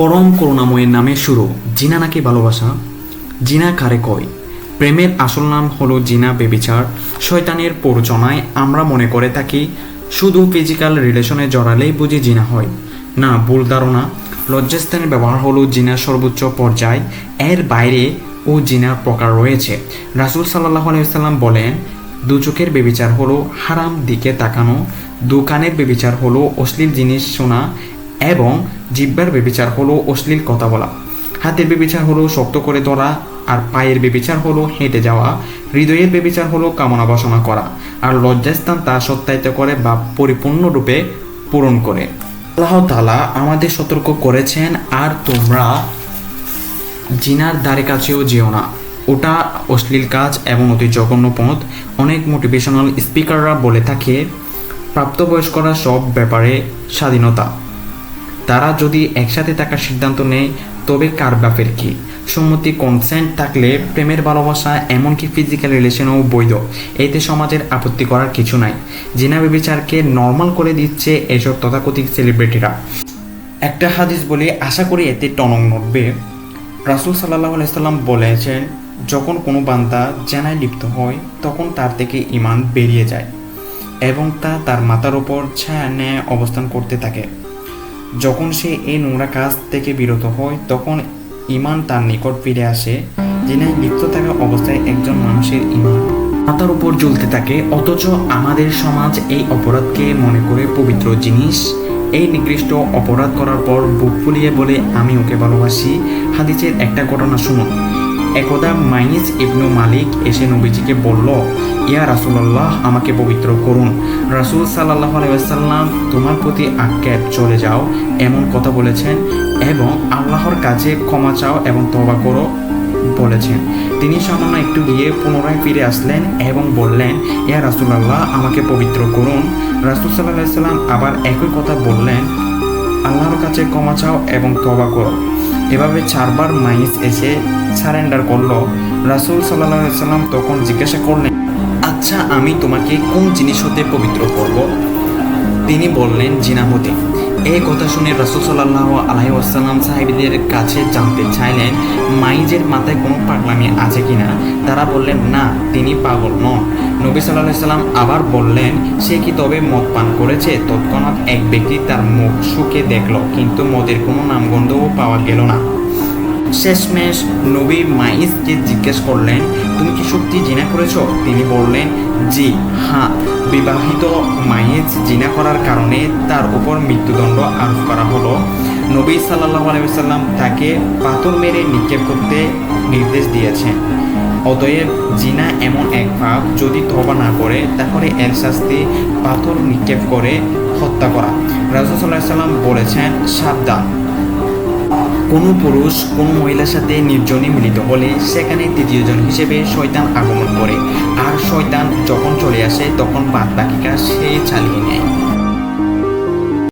পরম করুণাময়ের নামে শুরু। জিনা নাকি ভালোবাসা? জিনা কারে কয়? প্রেমের আসল নাম হলো জিনা বেবিচার। শয়তানের প্ররোচনায় আমরা মনে করে থাকি, শুধু ফিজিক্যাল রিলেশনে জড়ালেই বুঝি জিনা হয়। না, ভুল ধারণা। লজ্জাস্থানের ব্যবহার হলো জিনার সর্বোচ্চ পর্যায়। এর বাইরে ও জিনার প্রকার রয়েছে। রাসুল সাল্লাহ আলাইসাল্লাম বলেন, দু চোখের বেবিচার হলো হারাম দিকে তাকানো, দু কানের বেবিচার হলো অশ্লীল জিনিস শোনা এবং জিব্বার বেবিচার হলো অশ্লীল কথা বলা। হাতের বেবিচার হলো শক্ত করে ধরা আর পায়ের বেবিচার হলো হেঁটে যাওয়া। হৃদয়ের বেবিচার হলো কামনা বাসনা করা। আর লজ্জাস্থান তা সত্যায়িত করে বা পরিপূর্ণরূপে পূরণ করে। আল্লাহ তালা আমাদের সতর্ক করেছেন, আর তোমরা জিনার দ্বারে কাছেও যেও না। ওটা অশ্লীল কাজ এবং অতি জঘন্য পথ। অনেক মোটিভেশনাল স্পিকাররা বলে থাকে, প্রাপ্তবয়স্করা সব ব্যাপারে স্বাধীনতা। তারা যদি একসাথে থাকার সিদ্ধান্ত নেয়, তবে কার বাপের কি? সম্মতি কনসেন্ট থাকলে প্রেমের ভালোবাসা, এমনকি ফিজিক্যাল রিলেশনও বৈধ। এতে সমাজের আপত্তি করার কিছু নাই। জিনা বেবিচারকে নর্মাল করে দিচ্ছে এসব তথাকথিত সেলিব্রিটিরা একটা হাদিস বলে, আশা করি এতে টনক নড়বে। রাসুল সাল্লাহ আলাইসাল্লাম বলেছেন, যখন কোনো বান্দা জেনায় লিপ্ত হয়, তখন তার থেকে ইমান বেরিয়ে যায় এবং তা তার মাথার ওপর ছায়া ন্যায় অবস্থান করতে থাকে। যখন সে এই নোংরা কাজ থেকে বিরত হয়, তখন ইমান তার নিকট ফিরে আসে জেনায় লিপ্ত থাকা অবস্থায় একজন মানুষের ইমান মাথার উপর জ্বলতে থাকে, অথচ আমাদের সমাজ এই অপরাধকে মনে করে পবিত্র জিনিস। এই নিকৃষ্ট অপরাধ করার পর বুক ফুলিয়ে বলে, আমি ওকে ভালোবাসি। হাদিসের একটা ঘটনা শুনুন। একদা মাইনিস ইবনু মালিক এসে নবীজিকে বলল, ইয়া রাসুলাল্লাহ, আমাকে পবিত্র করুন। রাসুল সাল্লাহ আলাইসাল্লাম তোমার প্রতি আক্ষেপ, চলে যাও, এমন কথা বলেছেন এবং আল্লাহর কাছে ক্ষমা চাও এবং তবা করো, বলেছেন। তিনি সামান্য একটু গিয়ে পুনরায় ফিরে আসলেন এবং বললেন, ইয়া রাসুলাল্লাহ, আমাকে পবিত্র করুন। রাসুল সাল্লাহ সাল্লাম আবার একই কথা বললেন, আল্লাহর কাছে ক্ষমা চাও এবং তবা করো। এভাবে চারবার মাইস এসে সারেন্ডার করল। রাসুল সাল্লাহ সাল্লাম তখন জিজ্ঞাসা করলেন আচ্ছা আমি তোমাকে কোন জিনিস হতে পবিত্র করব? তিনি বললেন জিনা হতে এই কথা শুনে রাসুল সাল্লাহ আলহি আসাল্লাম সাহেবদের কাছে জানতে চাইলেন, মাইজের মাথায় কোনো পাগলামি আছে কিনা? তারা বললেন, না, তিনি পাগল নন। নবী সাল্লাহ সাল্লাম আবার বললেন, সে কি তবে মদ পান করেছে? তৎক্ষণাৎ এক ব্যক্তি তার মুখ শুকে দেখল, কিন্তু মদের কোনো নামগন্ধও পাওয়া গেল না। শেষমেশ নবী মাইজকে জিজ্ঞেস করলেন, তুমি কি সত্যি জিনা করেছ? তিনি বললেন, জি হ্যাঁ। বিবাহিত মাইজ জিনা করার কারণে তার উপর মৃত্যুদণ্ড আরোপ করা হলো। নবী সাল্লাহ আলাইসাল্লাম তাকে পাথর মেরে নিক্ষেপ করতে নির্দেশ দিয়েছেন। অতএব জিনা এমন এক পাপ যদি তবা না করে, তাহলে এর শাস্তি পাথর নিক্ষেপ করে হত্যা করা। রাজু সাল্লাহ সাল্লাম বলেছেন, সাবধান। কোনো পুরুষ কোনো মহিলার সাথে নির্জনে মিলিত হলে সেখানে তৃতীয়জন হিসেবে শয়তান আগমন করে। আর শয়তান যখন চলে আসে, তখন বাদ বাকি কাজ সে চালিয়ে নেয়।